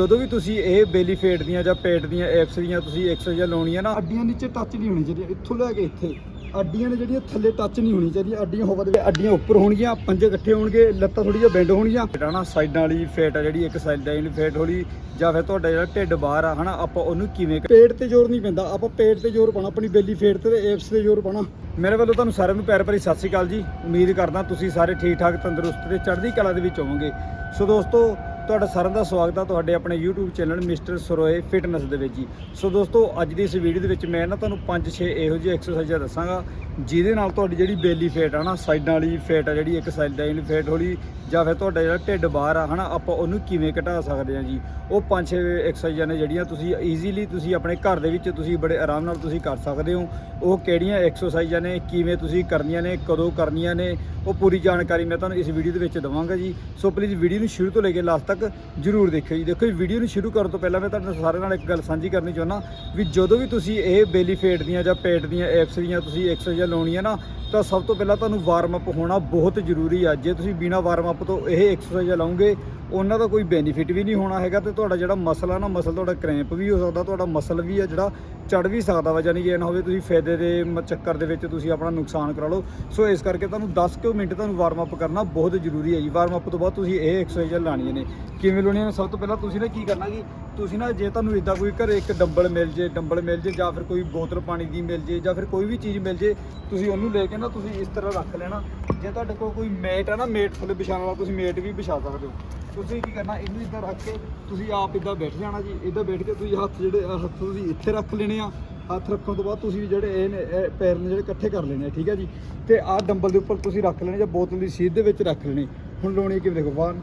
ਜਦੋਂ ਵੀ ਤੁਸੀਂ ਇਹ ਬੇਲੀ ਫੇਟ ਦੀਆਂ ਜਾਂ ਪੇਟ ਦੀਆਂ ਐਪਸ ਦੀਆਂ ਤੁਸੀਂ ਐਕਸਰਸਾਈਜ਼ ਲਾਉਣੀਆਂ ਨਾ ਅੱਡੀਆਂ ਨੀਚੇ ਟੱਚ ਨਹੀਂ ਹੋਣੀ ਚਾਹੀਦੀਆਂ ਇੱਥੋਂ ਲੈ ਕੇ ਇੱਥੇ। ਅੱਡੀਆਂ ਨੇ ਜਿਹੜੀਆਂ ਥੱਲੇ ਟੱਚ ਨਹੀਂ ਹੋਣੀ ਚਾਹੀਦੀਆਂ ਅੱਡੀਆਂ ਹੋਵਾ ਦੇ ਅੱਡੀਆਂ ਉੱਪਰ ਹੋਣਗੀਆਂ ਪੰਜੇ ਇਕੱਠੇ ਹੋਣਗੇ ਲੱਤਾਂ ਥੋੜੀ ਜਿਹਾ ਬੈਂਡ ਹੋਣਗੀਆਂ। ਨਾ ਸਾਈਡਾਂ ਵਾਲੀ ਫੇਟ ਆ ਜਿਹੜੀ ਇੱਕ ਸਾਈਡ ਲਾਈਨ ਫੇਟ ਹੋਲੀ ਜਾਂ ਫਿਰ ਤੁਹਾਡਾ ਜਿਹੜਾ ਢਿੱਡ ਬਾਹਰ ਆ ਹਨਾ ਆਪਾਂ ਉਹਨੂੰ ਕਿਵੇਂ ਪੇਟ ਤੇ ਜ਼ੋਰ ਨਹੀਂ ਪੈਂਦਾ ਆਪਾਂ ਪੇਟ ਤੇ ਜ਼ੋਰ ਪਾਣਾ ਆਪਣੀ ਬੇਲੀ ਫੇਟ ਤੇ ਤੇ ਐਪਸ ਤੇ ਜ਼ੋਰ ਪਾਣਾ ਮੇਰੇ ਵੱਲੋਂ ਤੁਹਾਨੂੰ ਸਾਰਿਆਂ ਨੂੰ ਪਿਆਰ ਭਰੀ ਸਤਿ ਸ਼੍ਰੀ ਅਕਾਲ ਜੀ। ਉਮੀਦ ਕਰਦਾ ਤੁਸੀਂ ਸਾਰੇ ਠੀਕ ਠਾਕ ਤੰਦਰੁਸਤ ਤੇ ਚੜ੍ਹਦੀ ਕਲਾ ਦੇ ਵਿੱਚ ਹੋਵੋਗੇ। ਸੋ ਦੋਸਤੋ ਤੁਹਾਡਾ ਸਾਰਿਆਂ ਦਾ ਸਵਾਗਤ ਆ ਤੁਹਾਡੇ ਆਪਣੇ YouTube channel mister Saroya fitness ਦੇ ਵਿੱਚ ਜੀ। ਸੋ ਦੋਸਤੋ, ਅੱਜ ਦੀ ਇਸ ਵੀਡੀਓ ਦੇ ਵਿੱਚ ਮੈਂ ਨਾ ਤੁਹਾਨੂੰ 5-6 ਇਹੋ ਜਿਹੇ ਐਕਸਰਸਾਈਜ਼ਾਂ ਦੱਸਾਂਗਾ ਜਿਹਦੇ ਨਾਲ ਤੁਹਾਡੀ ਜਿਹੜੀ ਬੇਲੀ ਫੇਟ ਆ ਨਾ, ਸਾਈਡਾਂ ਵਾਲੀ ਫੇਟ ਆ ਜਿਹੜੀ, ਇੱਕ ਸਾਈਡ ਲਾਈਨ ਫੇਟ ਹੋਲੀ, ਜਾਂ ਫਿਰ ਤੁਹਾਡਾ ਜਿਹੜਾ ਢਿੱਡ ਬਾਹਰ ਆ, ਹਨਾ, ਆਪਾਂ ਉਹਨੂੰ ਕਿਵੇਂ ਘਟਾ ਸਕਦੇ ਹਾਂ ਜੀ? ਉਹ 5-6 ਐਕਸਰਸਾਈਜ਼ਾਂ ਨੇ ਜਿਹੜੀਆਂ ਤੁਸੀਂ ਈਜ਼ੀਲੀ ਤੁਸੀਂ ਆਪਣੇ ਘਰ ਦੇ ਵਿੱਚ ਤੁਸੀਂ ਬੜੇ ਆਰਾਮ ਨਾਲ ਤੁਸੀਂ ਕਰ ਸਕਦੇ ਹੋ। ਉਹ ਕਿਹੜੀਆਂ ਐਕਸਰਸਾਈਜ਼ਾਂ ਨੇ, ਕਿਵੇਂ ਤੁਸੀਂ ਕਰਨੀਆਂ ਨੇ, ਕਦੋਂ ਕਰਨੀਆਂ ਨੇ, ਉਹ ਪੂਰੀ ਜਾਣਕਾਰੀ ਮੈਂ ਤੁਹਾਨੂੰ ਇਸ ਵੀਡੀਓ ਦੇ ਵਿੱਚ ਦਵਾਂਗਾ ਜੀ। ਸੋ ਪਲੀਜ਼ ਵੀਡੀਓ ਨੂੰ ਸ਼ੁਰੂ ਤੋਂ ਲੈ ਕੇ ਲਾਸਟ ਤੱਕ ਜਰੂਰ ਦੇਖਿਓ ਜੀ। ਦੇਖੋ ਜੀ ਵੀਡੀਓ ਨੂੰ ਸ਼ੁਰੂ ਕਰਨ ਤੋਂ ਪਹਿਲਾਂ ਮੈਂ ਤੁਹਾਡੇ ਸਾਰਿਆਂ ਨਾਲ ਇੱਕ ਗੱਲ ਸਾਂਝੀ ਕਰਨੀ ਚਾਹੁੰਦਾ ਵੀ ਜਦੋਂ ਵੀ ਤੁਸੀਂ ਇਹ ਬੇਲੀ ਫੇਟ ਦੀਆਂ ਜਾਂ ਪੇਟ ਦੀਆਂ ਐਪਸ ਦੀਆਂ ਤੁਸੀਂ ਐਕਸਰਸਾਈਜ਼ਾਂ ਲਾਉਣੀ ਹੈ ਨਾ, ਤਾਂ ਸਭ ਤੋਂ ਪਹਿਲਾਂ ਤੁਹਾਨੂੰ ਵਾਰਮ ਅਪ ਹੋਣਾ ਬਹੁਤ ਜ਼ਰੂਰੀ ਆ। ਜੇ ਤੁਸੀਂ ਬਿਨਾ ਵਾਰਮ ਅਪ ਤੋਂ ਇਹ ਐਕਸਰਸਾਈਜ਼ਾਂ ਲਾਉਂਗੇ, ਉਹਨਾਂ ਦਾ ਕੋਈ ਬੈਨੀਫਿਟ ਵੀ ਨਹੀਂ ਹੋਣਾ ਹੈਗਾ ਤੇ ਤੁਹਾਡਾ ਜਿਹੜਾ ਮਸਲ ਆ ਨਾ ਮਸਲ ਤੁਹਾਡਾ ਕ੍ਰੈਂਪ ਵੀ ਹੋ ਸਕਦਾ, ਤੁਹਾਡਾ ਮਸਲ ਵੀ ਆ ਜਿਹੜਾ ਚੜ ਵੀ ਸਕਦਾ ਵਾ, ਯਾਨੀ ਕਿ ਇਹ ਨਾ ਹੋਵੇ ਤੁਸੀਂ ਫਾਇਦੇ ਦੇ ਚੱਕਰ ਦੇ ਵਿੱਚ ਤੁਸੀਂ ਆਪਣਾ ਨੁਕਸਾਨ ਕਰਾ ਲਓ। ਸੋ ਇਸ ਕਰਕੇ ਤੁਹਾਨੂੰ 10 ਕੁ ਮਿੰਟ ਤੁਹਾਨੂੰ ਵਾਰਮ ਅਪ ਕਰਨਾ ਬਹੁਤ ਜ਼ਰੂਰੀ ਹੈ ਜੀ। ਵਾਰਮ ਅਪ ਤੋਂ ਬਾਅਦ ਤੁਸੀਂ ਇਹ ਐਕਸਰਸਾਈਜ਼ਾਂ ਲਾਣੀਆਂ ਨੇ। ਕਿਵੇਂ ਲਾਉਣੀਆਂ ਹੈ ਸਭ ਤੋਂ ਪਹਿਲਾਂ ਤੁਸੀਂ ਨਾ ਕੀ ਕਰਨਾ ਕਿ ਤੁਸੀਂ ਨਾ ਜੇ ਤੁਹਾਨੂੰ ਇਦਾਂ ਕੋਈ ਘਰੇ ਇੱਕ ਡੰਬਲ ਮਿਲ ਜੇ, ਡੰਬਲ ਮਿਲ ਜੇ ਜਾਂ ਫਿਰ ਕੋਈ ਬੋਤਲ ਪਾਣੀ ਦੀ ਮਿਲ ਜੇ ਜਾਂ ਫਿਰ ਕੋਈ ਵੀ ਚੀਜ਼ ਮਿਲ ਜੇ, ਤੁਸੀਂ ਉਹਨੂੰ ਲੈ ਕੇ ਨਾ ਤੁਸੀਂ ਇਸ ਤਰ੍ਹਾਂ ਰੱਖ ਲੈਣਾ। ਜੇ ਤੁਹਾਡੇ ਕੋਲ ਕੋਈ ਮੇਟ ਹੈ ਨਾ, ਮੇਟ ਥੱਲੇ ਵਿਛਾਉਣ ਵਾਲਾ, ਤੁਸੀਂ ਮੇਟ ਵੀ ਵਿਛਾ ਸਕਦੇ ਹੋ। ਤੁਸੀਂ ਕੀ ਕਰਨਾ, ਇਹਨੂੰ ਇੱਦਾਂ ਰੱਖ ਕੇ ਤੁਸੀਂ ਆਪ ਇੱਦਾਂ ਬੈਠ ਜਾਣਾ ਜੀ। ਇੱਦਾਂ ਬੈਠ ਕੇ ਤੁਸੀਂ ਹੱਥ ਜਿਹੜੇ ਹੱਥ ਤੁਸੀਂ ਇੱਥੇ ਰੱਖ ਲੈਣੇ ਆ। ਹੱਥ ਰੱਖਣ ਤੋਂ ਬਾਅਦ ਤੁਸੀਂ ਜਿਹੜੇ ਇਹ ਨੇ, ਇਹ ਪੈਰ ਨੇ ਜਿਹੜੇ ਇਕੱਠੇ ਕਰ ਲੈਣੇ ਆ, ਠੀਕ ਹੈ ਜੀ? ਤੇ ਆਹ ਡੰਬਲ ਦੇ ਉੱਪਰ ਤੁਸੀਂ ਰੱਖ ਲੈਣੇ ਜਾਂ ਬੋਤਲ ਦੀ ਸੀਧ ਦੇ ਵਿੱਚ ਰੱਖ ਲੈਣੀ। ਹੁਣ ਲਾਉਣੀ ਕਿਵੇਂ ਦੇਖੋ 1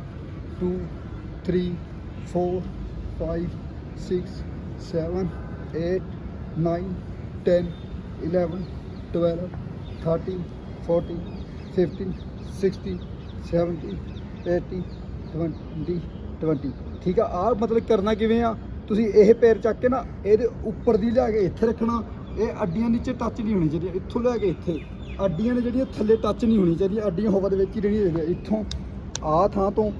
2 3 4 5 6 7 8 9 10 11 12 13 14 15 16 17 18 20 20 ਠੀਕ ਆ ਆ ਮਤਲਬ ਕਰਨਾ ਕਿਵੇਂ ਆ? ਤੁਸੀਂ ਇਹ ਪੈਰ ਚੱਕ ਕੇ ਨਾ, ਇਹਦੇ ਉੱਪਰ ਦੀ ਲਿਆ ਕੇ ਇੱਥੇ ਰੱਖਣਾ। ਇਹ ਅੱਡੀਆਂ ਨੀਚੇ ਟੱਚ ਨਹੀਂ ਹੋਣੀ ਚਾਹੀਦੀਆਂ ਇੱਥੋਂ ਲਿਆ ਕੇ ਇੱਥੇ। ਅੱਡੀਆਂ ਨੇ ਜਿਹੜੀਆਂ ਥੱਲੇ ਟੱਚ ਨਹੀਂ ਹੋਣੀ ਚਾਹੀਦੀਆਂ ਅੱਡੀਆਂ ਹਵਾ ਦੇ ਵਿੱਚ ਹੀ ਰਹਿਣੀਆਂ ਚਾਹੀਦੀਆਂ, ਇੱਥੋਂ। ਆ ਥਾਂ ਤੋਂ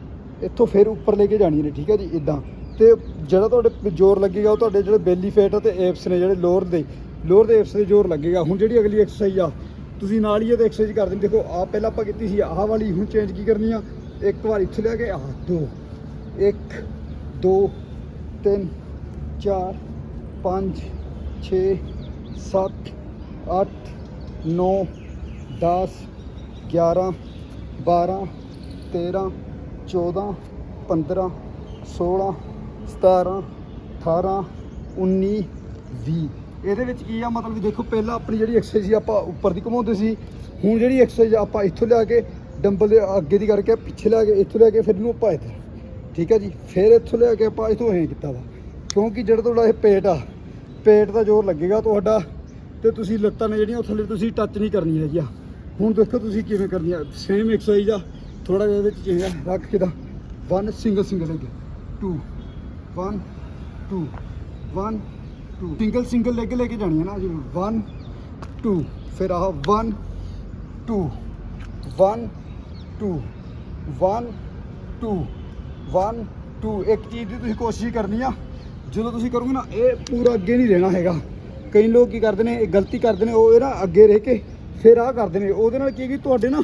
ਇੱਥੋਂ ਫਿਰ ਉੱਪਰ ਲੈ ਕੇ ਜਾਣੀਆਂ ਨੇ, ਠੀਕ ਹੈ ਜੀ, ਇਦਾਂ। ਤੇ ਜਿਹੜਾ ਤੁਹਾਡੇ ਜ਼ੋਰ ਲੱਗੇਗਾ, ਉਹ ਤੁਹਾਡੇ ਜਿਹੜੇ ਬੈਲੀ ਫੈਟ ਤੇ ਐਪਸ ਨੇ ਜਿਹੜੇ ਲੋਅਰ ਦੇ ਲੋਅਰ ਦੇ ਐਪਸ ਦੇ ਜ਼ੋਰ ਲੱਗੇਗਾ। ਹੁਣ ਜਿਹੜੀ ਅਗਲੀ ਐਕਸਰਸਾਈਜ਼ ਆ, ਤੁਸੀਂ ਨਾਲ ਹੀ ਇਹ ਐਕਸਰਸਾਈਜ਼ ਕਰਦੇ ਨੇ ਦੇਖੋ ਆ ਪਹਿਲਾਂ ਆਪਾਂ ਕੀਤੀ ਸੀ, ਆਹ ਵਾਲੀ, ਹੁਣ ਚੇਂਜ ਕੀ ਕਰਨੀ ਆ? ਇੱਕ ਵਾਰ ਇੱਥੇ ਲੈ ਕੇ, ਆਹ ਦੋ, ਇੱਕ, ਦੋ, ਤਿੰਨ, ਚਾਰ, ਪੰਜ, ਛੇ, ਸੱਤ, ਅੱਠ, ਨੌ 10 11 12 13 14 15 16 17 18 19 20 ਇਹਦੇ ਵਿੱਚ ਕੀ ਆ? ਮਤਲਬ ਵੀ ਦੇਖੋ, ਪਹਿਲਾਂ ਆਪਣੀ ਜਿਹੜੀ ਐਕਸਰਸਾਈਜ਼ ਸੀ, ਆਪਾਂ ਉੱਪਰ ਦੀ ਘੁਮਾਉਂਦੇ ਸੀ। ਹੁਣ ਜਿਹੜੀ ਐਕਸਰਸਾਈਜ਼ ਆਪਾਂ ਇੱਥੋਂ ਲਿਆ ਕੇ ਡੰਬਲ ਦੇ ਅੱਗੇ ਦੀ ਕਰਕੇ ਪਿੱਛੇ ਲਿਆ ਕੇ, ਇੱਥੋਂ ਲਿਆ ਕੇ ਫਿਰ ਇਹਨੂੰ ਆਪਾਂ ਇੱਥੇ ਠੀਕ ਹੈ ਜੀ? ਫਿਰ ਇੱਥੋਂ ਲਿਆ ਕੇ ਆਪਾਂ ਇੱਥੋਂ ਐਂ ਕੀਤਾ ਵਾ। ਕਿਉਂਕਿ ਜਿਹੜਾ ਤੁਹਾਡਾ ਇਹ ਪੇਟ ਆ, ਪੇਟ ਦਾ ਜ਼ੋਰ ਲੱਗੇਗਾ ਤੁਹਾਡਾ ਤੇ ਤੁਸੀਂ ਲੱਤਾਂ ਨੇ ਜਿਹੜੀਆਂ ਉਹ ਥੱਲੇ ਤੁਸੀਂ ਟੱਚ ਨਹੀਂ ਕਰਨੀਆਂ ਹੈਗੀਆਂ। ਹੁਣ ਦੇਖੋ ਤੁਸੀਂ ਕਿਵੇਂ ਕਰਨੀਆਂ। ਸੇਮ ਐਕਸਰਸਾਈਜ਼ ਆ। ਥੋੜਾ ਜਿਹਾ ਇਹਦੇ ਵਿੱਚ ਚੇਂਜ ਰੱਖ ਕੇ ਦਾ one single single leg 2 1 2 1 2 single single leg ਲੈ ਕੇ ਜਾਣੀ ਹੈ ਨਾ ਜੀ। 1 2 ਫਿਰ ਆਹ 1 2 1 2 1 2 1 2 ਇੱਕ ਚੀਜ਼ ਦੀ ਤੁਸੀਂ ਕੋਸ਼ਿਸ਼ ਕਰਨੀ ਆ, ਜਦੋਂ ਤੁਸੀਂ ਕਰੋਗੇ ਨਾ, ਇਹ ਪੂਰਾ ਅੱਗੇ ਨਹੀਂ ਰਹਿਣਾ ਹੈਗਾ। ਕਈ ਲੋਕ ਕੀ ਕਰਦੇ ਨੇ, ਇਹ ਗਲਤੀ ਕਰਦੇ ਨੇ, ਉਹ ਇਹ ਨਾ ਅੱਗੇ ਰਹਿ ਕੇ ਫਿਰ ਆਹ ਕਰਦੇ ਨੇ। ਉਹਦੇ ਨਾਲ ਕੀ ਹੈ ਤੁਹਾਡੇ ਨਾ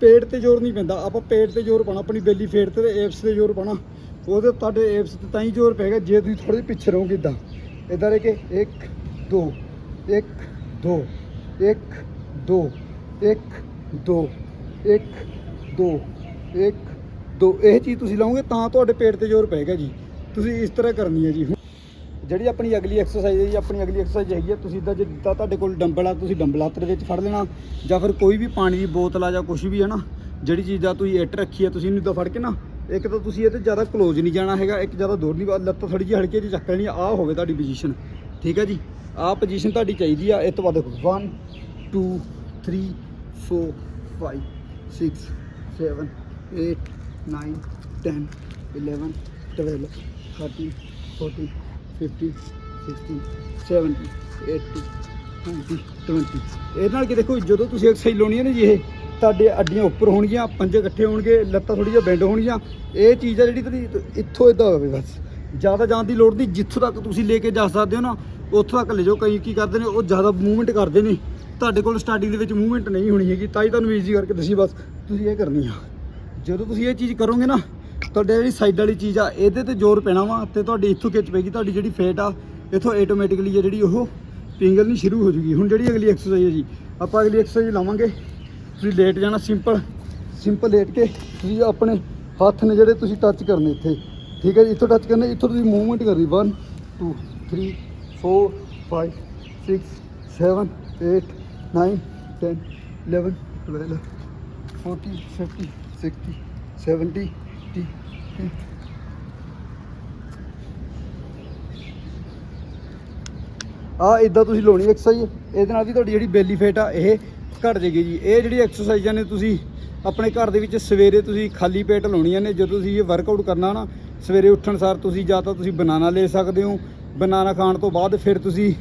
ਪੇਟ ਤੇ ਜ਼ੋਰ ਨਹੀਂ ਪੈਂਦਾ। ਆਪਾਂ ਪੇਟ ਤੇ ਜ਼ੋਰ ਪਾਣਾ ਆਪਣੀ ਬੈਲੀ ਫੇਟ ਤੇ ਤੇ ਐਪਸ ਤੇ ਜ਼ੋਰ ਪਾਣਾ ਉਹਦੇ ਤੁਹਾਡੇ ਐਪਸ ਤੇ ਤਾਂ ਹੀ ਜ਼ੋਰ ਪਏਗਾ ਜੇ ਤੁਸੀਂ ਥੋੜੇ ਪਿੱਛੇ ਰਹੋਗੇ ਇਦਾਂ। ਇਦਾਂ ਰਹਿ ਕੇ 1 2 1 2 1 2 1 2 1 2 1 2 ਇਹ ਚੀਜ਼ ਤੁਸੀਂ ਲਾਓਗੇ ਤਾਂ ਤੁਹਾਡੇ ਪੇਟ ਤੇ ਜ਼ੋਰ ਪਏਗਾ ਜੀ। ਤੁਸੀਂ ਇਸ ਤਰ੍ਹਾਂ ਕਰਨੀ ਹੈ ਜੀ। ਜਿਹੜੀ ਆਪਣੀ ਅਗਲੀ ਐਕਸਰਸਾਈਜ਼ ਹੈ ਜੀ ਆਪਣੀ ਅਗਲੀ ਐਕਸਰਸਾਈਜ਼ ਹੈਗੀ ਹੈ ਤੁਸੀਂ ਇਦਾਂ ਜਿੱਦਾਂ ਤੁਹਾਡੇ ਕੋਲ ਡੰਬਲ ਆ ਤੁਸੀਂ ਡੰਬਲ ਹੱਥ ਦੇ ਵਿੱਚ ਫੜ ਲੈਣਾ, ਜਾਂ ਫਿਰ ਕੋਈ ਵੀ ਪਾਣੀ ਦੀ ਬੋਤਲ ਆ ਜਾਂ ਕੁਝ ਵੀ ਹੈ ਨਾ, ਜਿਹੜੀ ਚੀਜ਼ ਦਾ ਤੁਸੀਂ ਇੱਟ ਰੱਖੀ ਹੈ ਤੁਸੀਂ ਇਹਨੂੰ ਇਦਾਂ ਫੜ ਕੇ ਨਾ, ਇੱਕ ਤਾਂ ਤੁਸੀਂ ਇਹ ਤੇ ਜ਼ਿਆਦਾ ਕਲੋਜ਼ ਨਹੀਂ ਜਾਣਾ ਹੈਗਾ, ਇੱਕ ਜ਼ਿਆਦਾ ਦੂਰ ਨਹੀਂ ਲੱਤ ਥੋੜੀ ਜਿਹੀ ਹਲਕੀ ਜਿਹੀ ਚੱਕ ਲੈਣੀ ਆ, ਆਹ ਹੋਵੇ ਤੁਹਾਡੀ ਪੋਜੀਸ਼ਨ ਠੀਕ ਹੈ ਜੀ? ਆਹ ਪੋਜੀਸ਼ਨ ਤੁਹਾਡੀ ਚਾਹੀਦੀ ਆ, ਇਹ ਤੋਂ ਬਾਅਦ ਦੇਖੋ 1 2 3 4 5 6 7 8 9 10 11 12 13 14 15 16 17 18 19 20 ਇਹ ਨਾਲ ਕਿ ਦੇਖੋ, ਜਦੋਂ ਤੁਸੀਂ ਐਕਸਰਸਾਈਜ਼ ਲਾਉਣੀ ਹੈ ਨਾ ਜੀ ਇਹ, ਤੁਹਾਡੇ ਅੱਡੀਆਂ ਉੱਪਰ ਹੋਣਗੀਆਂ, ਪੰਜੇ ਇਕੱਠੇ ਹੋਣਗੇ, ਲੱਤਾਂ ਥੋੜੀ ਜਿਹਾ ਬੈਂਡ ਹੋਣਗੀਆਂ। ਇਹ ਚੀਜ਼ ਆ ਜਿਹੜੀ ਤੁਹਾਡੀ ਇੱਥੋਂ ਇਦਾਂ ਹੋਵੇ ਬਸ। ਜ਼ਿਆਦਾ ਜਾਣ ਦੀ ਲੋੜ ਨਹੀਂ, ਜਿੱਥੋਂ ਤੱਕ ਤੁਸੀਂ ਲੈ ਕੇ ਜਾ ਸਕਦੇ ਹੋ ਨਾ, ਉੱਥੋਂ ਤੱਕ ਲੈ ਜਾਓ। ਕਈ ਕੀ ਕਰਦੇ ਨੇ, ਉਹ ਜ਼ਿਆਦਾ ਮੂਵਮੈਂਟ ਕਰਦੇ ਨੇ। ਤੁਹਾਡੇ ਕੋਲ ਸਟਾਰਟਿੰਗ ਦੇ ਵਿੱਚ ਮੂਵਮੈਂਟ ਨਹੀਂ ਹੋਣੀ ਹੈਗੀ, ਤਾਂ ਹੀ ਤੁਹਾਨੂੰ ਈਜ਼ੀ ਕਰਕੇ ਦੱਸੀ ਬਸ, ਤੁਸੀਂ ਇਹ ਕਰਨੀ ਆ। ਜਦੋਂ ਤੁਸੀਂ ਇਹ ਚੀਜ਼ ਕਰੋਗੇ ਨਾ ਤੁਹਾਡੇ ਜਿਹੜੀ ਸਾਈਡ ਵਾਲੀ ਚੀਜ਼ ਆ, ਇਹਦੇ ਤੇ ਜ਼ੋਰ ਪੈਣਾ ਵਾ ਤੇ ਤੁਹਾਡੀ ਇੱਥੋਂ ਖਿੱਚ ਪਏਗੀ, ਤੁਹਾਡੀ ਜਿਹੜੀ ਫੇਟ ਆ, ਇੱਥੋਂ ਆਟੋਮੈਟਿਕਲੀ ਆ ਜਿਹੜੀ ਉਹ ਪਿੰਗਲਣੀ ਸ਼ੁਰੂ ਹੋ ਜੂਗੀ। ਹੁਣ ਜਿਹੜੀ ਅਗਲੀ ਐਕਸਰਸਾਈਜ਼ ਹੈ ਜੀ, ਆਪਾਂ ਅਗਲੀ ਐਕਸਰਸਾਈਜ਼ ਲਾਵਾਂਗੇ। ਤੁਸੀਂ ਲੇਟ ਜਾਣਾ ਸਿੰਪਲ ਸਿੰਪਲ ਲੇਟ ਕੇ ਤੁਸੀਂ ਆਪਣੇ ਹੱਥ ਨੇ ਜਿਹੜੇ ਤੁਸੀਂ ਟੱਚ ਕਰਨੇ ਇੱਥੇ। ਠੀਕ ਹੈ ਜੀ, ਇੱਥੋਂ ਟੱਚ ਕਰਨੇ, ਇੱਥੋਂ ਤੁਸੀਂ ਮੂਵਮੈਂਟ ਕਰਨੀ। 1 2 3 4 5 6 7 8 9 10 11 12 40 50 60 70 80 90 ਆ ਇਦਾਂ ਤੁਸੀਂ ਲਾਉਣੀ ਐਕਸਰਸਾਈਜ਼ ਇਹਦੇ ਨਾਲ ਵੀ ਤੁਹਾਡੀ ਜਿਹੜੀ ਬੈਲੀ ਫੇਟ ਆ, ਇਹ ਘਟ ਜੇਗੀ ਜੀ। ਇਹ ਜਿਹੜੀ ਐਕਸਰਸਾਈਜ਼ਾਂ ਨੇ ਤੁਸੀਂ ਆਪਣੇ ਘਰ ਦੇ ਵਿੱਚ ਸਵੇਰੇ ਤੁਸੀਂ ਖਾਲੀ ਪੇਟ ਲਾਉਣੀਆਂ ਨੇ। ਜਦੋਂ ਤੁਸੀਂ ਇਹ ਵਰਕਆਊਟ ਕਰਨਾ ਨਾ, ਸਵੇਰੇ ਉੱਠਣ ਸਾਰ ਤੁਸੀਂ ਜਾਂ ਤਾਂ ਤੁਸੀਂ ਬਨਾਨਾ ਲੈ ਸਕਦੇ ਹੋ। ਬਨਾਨਾ ਖਾਣ ਤੋਂ ਬਾਅਦ ਫਿਰ ਤੁਸੀਂ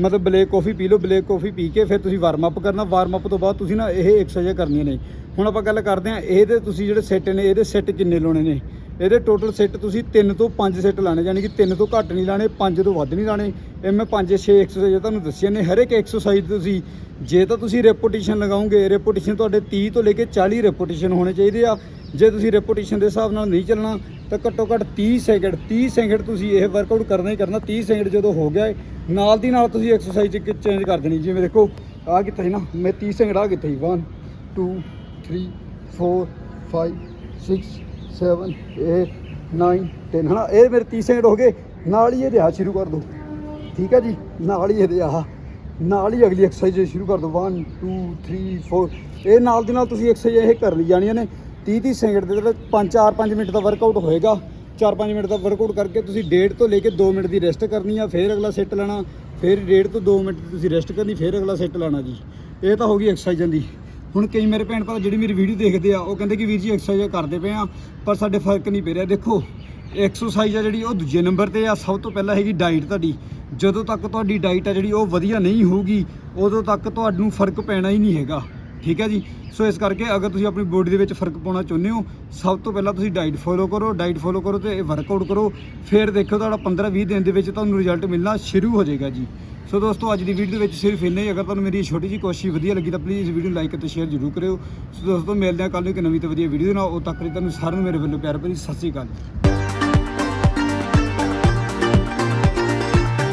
ਮਤਲਬ ਬਲੈਕ ਕਾਫੀ ਪੀ ਲਓ ਬਲੈਕ ਕਾਫੀ ਪੀ ਕੇ ਫਿਰ ਤੁਸੀਂ ਵਾਰਮ ਅਪ ਕਰਨਾ। ਵਾਰਮ ਅਪ ਤੋਂ ਬਾਅਦ ਤੁਸੀਂ ਨਾ ਇਹ ਐਕਸਰਸਾਈਜ਼ ਕਰਨੀਆਂ ਨੇ। ਹੁਣ ਆਪਾਂ ਗੱਲ ਕਰਦੇ ਹਾਂ, ਇਹਦੇ ਤੁਸੀਂ ਜਿਹੜੇ ਸੈੱਟ ਨੇ, ਇਹਦੇ ਸੈੱਟ ਕਿੰਨੇ ਲਾਉਣੇ ਨੇ? ਇਹਦੇ ਟੋਟਲ ਸੈੱਟ ਤੁਸੀਂ 3 ਤੋਂ 5 ਸੈੱਟ ਲਾਣੇ ਯਾਨੀ ਕਿ 3 ਤੋਂ ਘੱਟ ਨਹੀਂ ਲਾਣੇ 5 ਤੋਂ ਵੱਧ ਨਹੀਂ ਲਾਣੇ ਇਹ ਮੈਂ 5-6 ਐਕਸਰਸਾਈਜ਼ ਤੁਹਾਨੂੰ ਦੱਸੀਆਂ ਨੇ ਹਰ ਇੱਕ ਐਕਸਰਸਾਈਜ਼ ਤੁਸੀਂ, ਜੇ ਤਾਂ ਤੁਸੀਂ ਰੈਪੋਟੀਸ਼ਨ ਲਗਾਓਗੇ ਰੈਪੋਟੀਸ਼ਨ ਤੁਹਾਡੇ 30 ਤੋਂ ਲੈ ਕੇ 40 ਰੈਪੋਟੀਸ਼ਨ ਹੋਣੇ ਚਾਹੀਦੇ ਆ। ਜੇ ਤੁਸੀਂ ਰੈਪੂਟੇਸ਼ਨ ਦੇ ਹਿਸਾਬ ਨਾਲ ਨਹੀਂ ਚੱਲਣਾ, ਤਾਂ ਘੱਟੋ ਘੱਟ 30 ਸੈਕਿੰਡ 30 ਸੈਕਿੰਡ ਤੁਸੀਂ ਇਹ ਵਰਕਆਊਟ ਕਰਨਾ ਹੀ ਕਰਨਾ 30 ਸੈਕਿੰਡ ਜਦੋਂ ਹੋ ਗਿਆ, ਨਾਲ ਦੀ ਨਾਲ ਤੁਸੀਂ ਐਕਸਰਸਾਈਜ਼ ਚੇਂਜ ਕਰ ਦੇਣੀ, ਜਿਵੇਂ ਦੇਖੋ ਆ ਕਿੱਥੇ ਸੀ ਨਾ, ਮੈਂ 30 ਸੈਕਿੰਡ ਆ ਕਿੱਥੇ ਸੀ? 1 2 3 4 5 6 7 8 9 10 ਹਨਾ? ਇਹ ਮੇਰੇ 30 ਸੈਕਿੰਡ ਹੋ ਗਏ, ਨਾਲ ਹੀ ਇਹ ਰਿਹਾ ਸ਼ੁਰੂ ਕਰ ਦੋ ਠੀਕ ਹੈ ਜੀ? ਨਾਲ ਹੀ ਇਹਦੇ ਆਹ, ਨਾਲ ਹੀ ਅਗਲੀ ਐਕਸਰਸਾਈਜ਼ ਸ਼ੁਰੂ ਕਰ ਦੋ 1 2 3 4 ਇਹ ਨਾਲ ਦੀ ਨਾਲ ਤੁਸੀਂ ਐਕਸਰਸਾਈਜ਼ ਇਹ ਕਰ ਲਈ ਜਾਣੀਆਂ ਨੇ 30 30 ਸੈਕਿੰਡ ਦੇ ਜਿਹੜਾ 5 4 5 ਮਿੰਟ ਦਾ ਵਰਕਆਊਟ ਹੋਏਗਾ। 4-5 ਮਿੰਟ ਦਾ ਵਰਕਆਊਟ ਕਰਕੇ ਤੁਸੀਂ ਡੇਢ ਤੋਂ ਲੈ ਕੇ 2 ਮਿੰਟ ਦੀ ਰੈਸਟ ਕਰਨੀ ਆ, ਫਿਰ ਅਗਲਾ ਸੈੱਟ ਲੈਣਾ। ਫਿਰ ਡੇਢ ਤੋਂ 2 ਮਿੰਟ ਦੀ ਤੁਸੀਂ ਰੈਸਟ ਕਰਨੀ, ਫਿਰ ਅਗਲਾ ਸੈੱਟ ਲੈਣਾ ਜੀ। ਇਹ ਤਾਂ ਹੋ ਗਈ ਐਕਸਰਸਾਈਜ਼ਾਂ ਦੀ। ਹੁਣ ਕਈ ਮੇਰੇ ਭੈਣ ਭਰਾ ਜਿਹੜੀ ਮੇਰੀ ਵੀਡੀਓ ਦੇਖਦੇ ਆ, ਉਹ ਕਹਿੰਦੇ ਕਿ ਵੀਰ ਜੀ ਐਕਸਰਸਾਈਜ਼ ਕਰਦੇ ਪਏ ਆ, ਪਰ ਸਾਡੇ ਫ਼ਰਕ ਨਹੀਂ ਪੈ ਰਿਹਾ। ਦੇਖੋ ਐਕਸਰਸਾਈਜ਼ ਆ ਜਿਹੜੀ, ਉਹ ਦੂਜੇ ਨੰਬਰ ਤੇ ਆ। ਸਭ ਤੋਂ ਪਹਿਲਾਂ ਹੈਗੀ ਡਾਈਟ ਤੁਹਾਡੀ। ਜਦੋਂ ਤੱਕ ਤੁਹਾਡੀ ਡਾਈਟ ਆ ਜਿਹੜੀ, ਉਹ ਵਧੀਆ ਨਹੀਂ ਹੋਊਗੀ, ਉਦੋਂ ਤੱਕ ਤੁਹਾਨੂੰ ਫ਼ਰਕ ਪੈਣਾ ਹੀ ਨਹੀਂ ਹੈਗਾ। ਠੀਕ ਹੈ ਜੀ? ਸੋ ਇਸ ਕਰਕੇ ਅਗਰ ਤੁਸੀਂ ਆਪਣੀ ਬੋਡੀ ਦੇ ਵਿੱਚ ਫ਼ਰਕ ਪਾਉਣਾ ਚਾਹੁੰਦੇ ਹੋ, ਸਭ ਤੋਂ ਪਹਿਲਾਂ ਤੁਸੀਂ ਡਾਈਟ ਫੋਲੋ ਕਰੋ ਡਾਈਟ ਫੋਲੋ ਕਰੋ ਤੇ ਵਰਕਆਊਟ ਕਰੋ। ਫਿਰ ਦੇਖੋ ਤੁਹਾਡਾ 15-20 ਦਿਨ ਦੇ ਵਿੱਚ ਤੁਹਾਨੂੰ ਰਿਜ਼ਲਟ ਮਿਲਣਾ ਸ਼ੁਰੂ ਹੋ ਜਾਏਗਾ ਜੀ। ਸੋ ਦੋਸਤੋ, ਅੱਜ ਦੀ ਵੀਡੀਓ ਦੇ ਵਿੱਚ ਸਿਰਫ ਇੰਨਾ ਹੀ। ਅਗਰ ਤੁਹਾਨੂੰ ਮੇਰੀ ਛੋਟੀ ਜਿਹੀ ਕੋਸ਼ਿਸ਼ ਵਧੀਆ ਲੱਗੀ ਤਾਂ ਪਲੀਜ਼ ਵੀਡੀਓ ਨੂੰ ਲਾਈਕ ਅਤੇ ਸ਼ੇਅਰ ਜ਼ਰੂਰ ਕਰਿਓ। ਸੋ ਦੋਸਤੋ, ਮਿਲਦੇ ਹਾਂ ਕੱਲ੍ਹ ਨੂੰ ਇੱਕ ਨਵੀਂ ਤੇ ਵਧੀਆ ਵੀਡੀਓ ਨਾਲ। ਉਹ ਤੱਕ ਲਈ ਤੁਹਾਨੂੰ ਸਾਰਿਆਂ ਨੂੰ ਮੇਰੇ ਵੱਲੋਂ ਪਿਆਰ ਭਰੀ ਸਤਿ ਸ਼੍ਰੀ ਅਕਾਲ।